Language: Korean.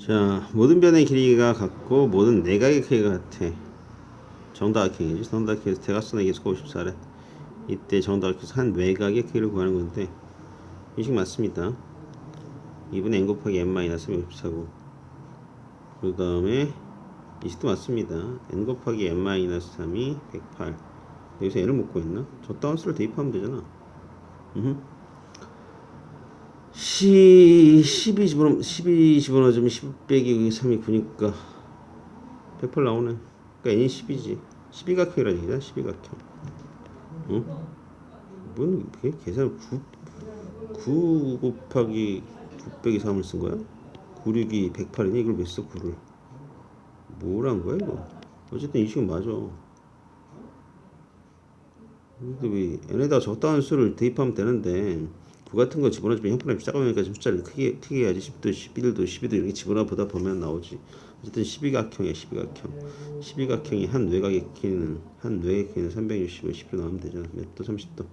자, 모든 변의 길이가 같고 모든 내각의 크기가 같아. 정다각형이지. 정다각형에서 개수가 54래. 이때 정다각형에서 한 외곽의 크기를 구하는 건데 이식 맞습니다. 2분의 n 곱하기 n 마이너스 54고 그 다음에 이식도 맞습니다. n 곱하기 n 마이너스 3이 108 여기서 n을 묶고 있나? 저 다운수를 대입하면 되잖아. 음흠. 10, 12 집어넣으면 12 집어넣으면 10 빼기 3이 9니까 108 나오네. 그러니까 n이 10이지. 12각형이라는 얘기다. 12각형. 응? 뭔 그게 계산 9 9 곱하기 9 빼기 3을 쓴 거야? 9 6이 108이니 이걸 왜 써? 9를. 뭐란 거야 이거? 어쨌든 이 식은 맞아. 근데 왜 n에다가 적당한 수를 대입하면 되는데 9 같은 거 집어넣으면 형편없이 작으니까 좀 숫자를 크게 크게 해야지. 10도 11도 12도 이렇게 집어넣어 보다 보면 나오지. 어쨌든 12각형이야 12각형. 12각형이 한 외곽의 길이는 한 외곽의 길이는 360을 10로 나오면 되잖아. 몇 도? 30도